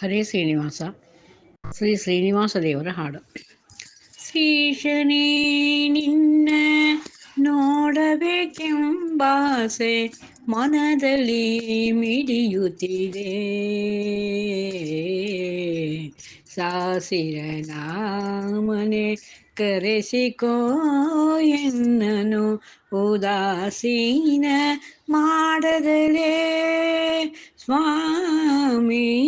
ಹರೇ ಶ್ರೀನಿವಾಸ ಶ್ರೀ ಶ್ರೀನಿವಾಸ ದೇವರ ಹಾಡು ಶ್ರೀಶನೇ ನಿನ್ನ ನೋಡಬೇಕೆಂಬಾಸೆ ಮನದಲ್ಲಿ ಮಿಡಿಯುತ್ತಿದೆ ಸಾಸಿರ ನಾಮನೆ ಕರೆಸಿಕೋ ಎನ್ನನು ಉದಾಸೀನ ಮಾಡದಲೇ. ಸ್ವಾಮಿ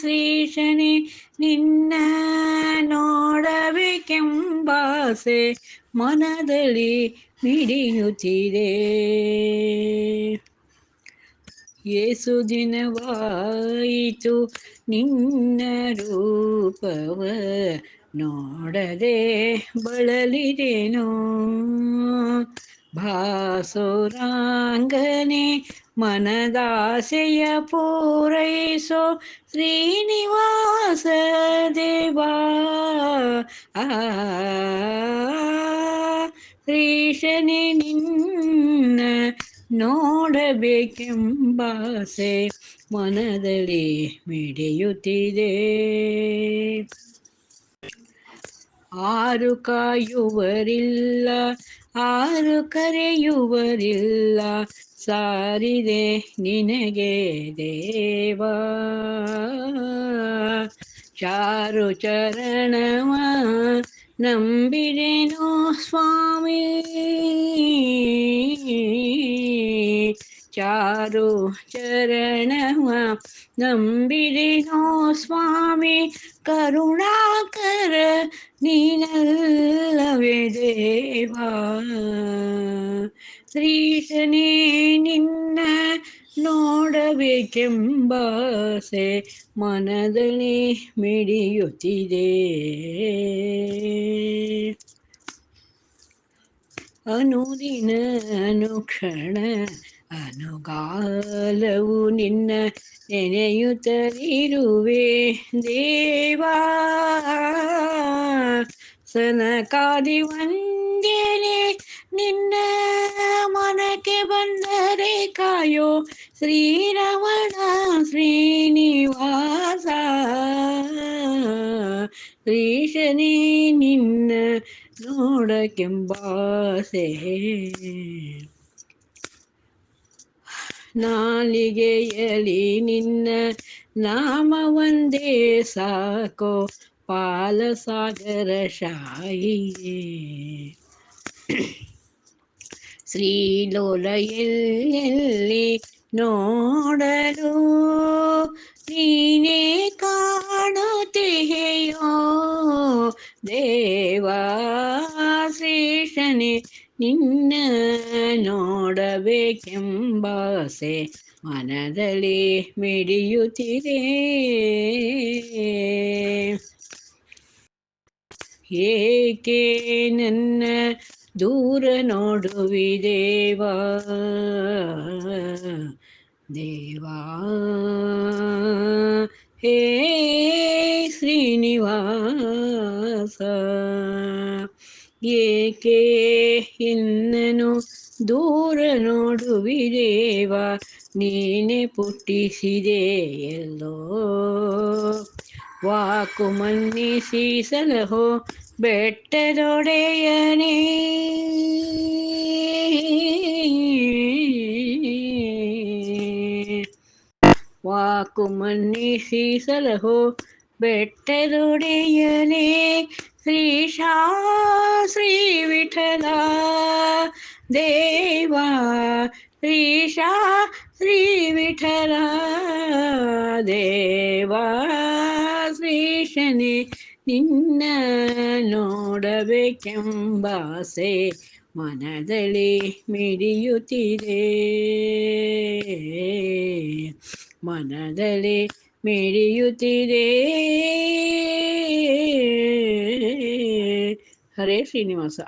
ಶ್ರೀಶನಿ ನಿನ್ನ ನೋಡಬೇಕೆಂಬಾಸೆ ಮನದಲ್ಲಿ ಮಿಡಿಯುತ್ತಿದೆ. ಏಸು ದಿನವಾಯಿತು ನಿನ್ನ ರೂಪವ ನೋಡದೆ ಬಳಲಿದೆನೋ ಭಾಸುರಾಂಗನೆ ಮನದಾಸೆಯ ಪೂರೈಸೋ ಶ್ರೀನಿವಾಸ ದೇವಾ ಆ ಶ್ರೀಶನಿ ನಿನ್ನ ನೋಡಬೇಕೆಂಬಾಸೆ ಮನದಲ್ಲಿ ಮಿಡಿಯುತ್ತಿದೆ. ಆರು ಕಾಯುವರಿಲ್ಲ ಆರು ಕರೆಯುವರಿಲ್ಲ ಸಾರಿದೆ ನಿನಗೆ ದೇವಾ. ಚಾರು ಚರಣವ ನಂಬಿರೇನು ಸ್ವಾಮಿ? ಚಾರು ಚರಣವ ನಂಬಿದೆನೋ ಸ್ವಾಮಿ ಕರುಣಾಕರ ನೀನಲ್ಲವೇ ದೇವಾ ಶ್ರೀಶನೇ ನಿನ್ನ ನೋಡಬೇಕೆಂಬಾಸೆ ಮನದಲ್ಲಿ ಮಿಡಿಯುತ್ತಿದೆ ಅನುದಿನ ಅನುಕ್ಷಣ ಅನುಗಾಲವು ನಿನ್ನ ನೆನೆಯುತ್ತಲಿರುವೆ ದೇವಾ ಸನಕಾದಿ ವಂದ್ಯನೆ ನಿನ್ನ ಮನಕ್ಕೆ ಬಂದರೆ ಕಾಯೋ ಶ್ರೀರಮಣ ಶ್ರೀನಿವಾಸ ಶ್ರೀಶನೇ ನಿನ್ನ ನೋಡಕೆಂಬಾಸೆ ನಾಲಿಗೆಯಲಿ ನಿನ್ನ ನಾಮ ಒಂದೇ ಸಾಕೋ ಪಾಲಸಾಗರ ಶಾಯಿಯೇ ಶ್ರೀಲೋಲ ಎಲ್ಲೆಲ್ಲಿ ನೋಡಲು ನೀನೇ ಕಾಣುತ್ತೆಯೋ ದೇವಾ ಶ್ರೀಶನೆ ನಿನ್ನ ನೋಡಬೇಕೆಂಬಾಸೆ ಮನದಲ್ಲಿ ಮಿಡಿಯುತ್ತಿದೆ. ಏಕೆ ನನ್ನ ದೂರ ನೋಡುವಿದೇವಾ? ದೇವಾ ಹೇ ಶ್ರೀನಿವಾಸ ಏಕೆ ಇನ್ನನು ದೂರ ನೋಡುವಿದೇವ ನೀನೆ ಪುಟ್ಟಿಸಿದೆ ಎಲ್ಲೋ. ವಾಕು ಮನ್ನಿಸಿ ಸಲಹೋ ಬೆಟ್ಟದೊಡೆಯನೇ. ವಾಕು ಮನ್ನಿಸಿ ಸಲಹೋ ಬೆಟ್ಟದೊಡೆಯನೇ. ಶ್ರೀ ವಿಠಲ ದೇವಾ ಶ್ರೀಶಾ ಶ್ರೀ ವಿಠಲ ದೇವಾ ಶ್ರೀಶನೇ ನಿನ್ನ ನೋಡಬೇಕೆಂಬಾಸೆ ಮನದಲ್ಲಿ ಮಿಡಿಯುತ್ತಿದೆ ಮನದಲ್ಲಿ ಮಿಡಿಯುತ್ತಿದೆ హరే శ్రీనివాస.